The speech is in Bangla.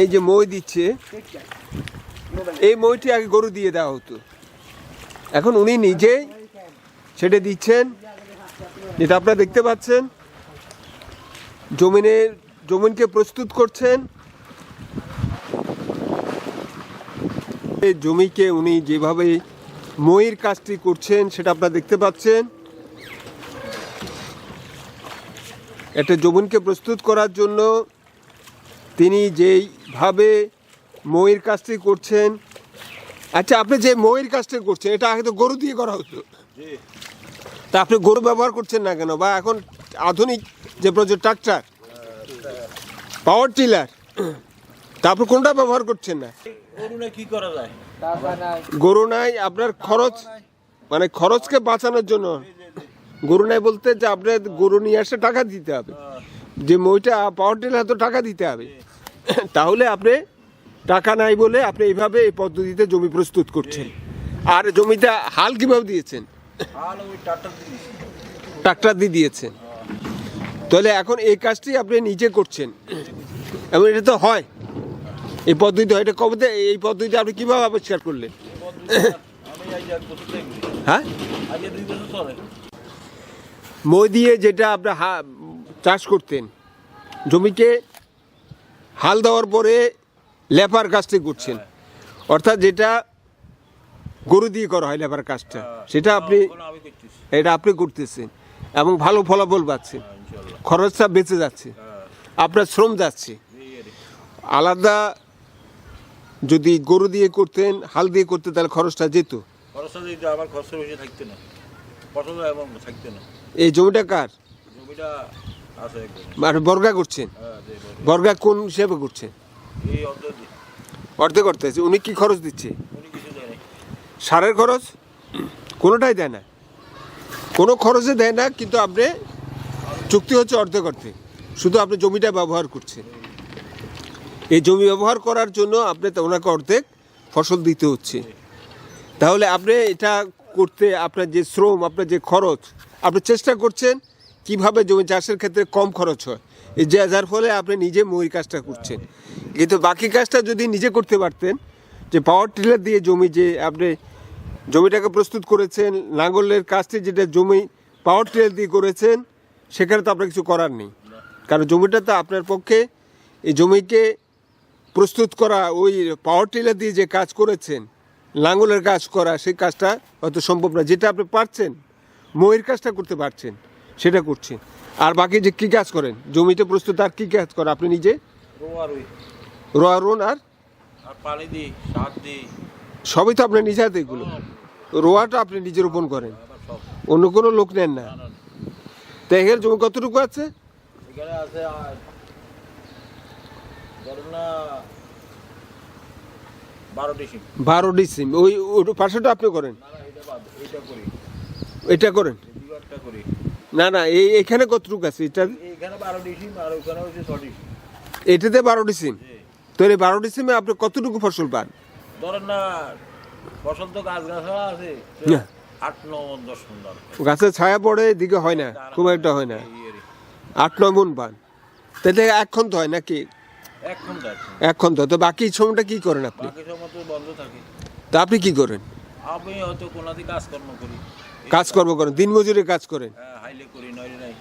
এই যে মই দিচ্ছে, এই মইটি আগে গরু দিয়ে দেওয়া হতো। এখন উনি নিজেই সেটা দিচ্ছেন। যেটা আপনারা দেখতে পাচ্ছেন জমিনের জমিনকে প্রস্তুত করছেন। এই জমিকে উনি যেভাবে মইয়ের কাজটি করছেন, সেটা আপনারা দেখতে পাচ্ছেন। একটা জমিনকে প্রস্তুত করার জন্য তিনি যেইভাবে মইয়ের কাজটি করছেন। আচ্ছা আপনি যে মইয়ের কাজটি করছেন এটা আগে তো গরু দিয়ে করা হতো। তা আপনি গরু ব্যবহার করছেন না কেন? বা এখন আধুনিক যে প্রজেক্ট ট্রাক্টর পাওয়ার টিলার তা আপনি কোনটা ব্যবহার করছেন না? কি করা যায়? গরু নাই আপনার খরচ মানে খরচকে বাঁচানোর জন্য। গরু নাই বলতে যে আপনার গরু নিয়ে আসে টাকা দিতে হবে। যে মইটা পাওয়ার টিলার তো টাকা দিতে হবে। তাহলে আপনি টাকা নাই বলে আপনি এইভাবে এই পদ্ধতিতে জমি প্রস্তুত করছেন। আর জমিটা হাল কীভাবে দিয়েছেন? ট্রাক্টর দিয়ে দিয়েছেন। তাহলে এখন এই কাজটি আপনি নিজে করছেন। এবং এটা তো হয়। এই পদ্ধতি হয়। এটা কবে এই পদ্ধতি আপনি কীভাবে আবিষ্কার করলেন। হ্যাঁ? মই দিয়ে যেটা আপনার চাষ করতেন জমিকে হাল দেওয়ার পরে লেপার কাজটি করছেন। অর্থাৎ যেটা গরু দিয়ে করা হয় লেপার কাজটা সেটা আপনি এটা আপনি করতেছেন এবং ভালো ফলাফল পাচ্ছেন। খরচটা বেঁচে যাচ্ছে। হ্যাঁ। আপনার শ্রম যাচ্ছে। আলাদা যদি গরু দিয়ে করতেন হাল দিয়ে করতেন তাহলে খরচটা যেত। এই জমিটা কার? জমিটা মানে বর্গা করছেন? হ্যাঁ। বর্গা কোন হিসেবে অন্তর অর্ধেক করতে আছে উনি কি খরচ দিচ্ছে? সারের খরচ? কোনোটাই দেয় না। কোনো খরচে দেয় না কিন্তু আপনি চুক্তি হচ্ছে অর্ধেক অর্ধেক। শুধু আপনি জমিটা ব্যবহার করছেন। এই জমি ব্যবহার করার জন্য আপনি ওনাকে অর্ধেক ফসল দিতে হচ্ছে। তাহলে আপনি এটা করতে আপনার যে শ্রম আপনার যে খরচ আপনি চেষ্টা করছেন কীভাবে জমি চাষের ক্ষেত্রে কম খরচ হয়? যে যার ফলে আপনি নিজে ময়ূর কাজটা করছেন। কিন্তু বাকি কাজটা যদি নিজে করতে পারতেন, যে পাওয়ার টিলার দিয়ে জমি যে আপনি জমিটাকে প্রস্তুত করেছেন লাঙ্গলের কাজটি যেটা জমি পাওয়ার টিলার দিয়ে করেছেন, সেখানে তো আপনার কিছু করার নেই। কারণ জমিটা তো আপনার পক্ষে এই জমিকে প্রস্তুত করা, ওই পাওয়ার টিলার দিয়ে যে কাজ করেছেন লাঙ্গলের কাজ করা, সেই কাজটা হয়তো সম্ভব না। যেটা আপনি পারছেন ময়ের কাজটা করতে পারছেন। সেটা করছেন আর বাকি যে কী কাজ করেন? জমিতে প্রস্তুত আর কী কাজ করেন? আপনি নিজে? রোয়া রোন আর? আর পানি দিই সার দিই। সবই তো আপনার নিজে হাতে এগুলো। রোয়াটা আপনি নিজে রোপণ করেন। অন্য কোনো লোক নেন না। তো এখানে জমি কতটুকু আছে? বারো ডিসিম ওই পাশেটা আপনি করেন? এটা করেন? না না এই এখানে কতটুকু আছে? এটা এইখানে বারো ডিসিম আর ওখানে হচ্ছে ছ ডিসিম। এটাতে বারো ডিসিম। তো এই বারো ডিসিমে আপনি কতটুকু ফসল পান? ধরেন না ফসল তো গাছ আছে আট ন দশ মন গাছের ছায়া পড়ে এদিকে হয় না খুব একটা হয় না। আট নয় মন পান। তাহলে এখন তো হয় নাকি? এখন তো তো বাকি সময়টা কি করেন আপনি? বাকি সময় তো বন্ধ থাকে। তা আপনি কি করেন? আমি হয়তো কোনাদি কাজকর্ম করি। কাজকর্ম করেন দিনমজুরে কাজ করেন। হ্যাঁ, হাইলে করি নাই।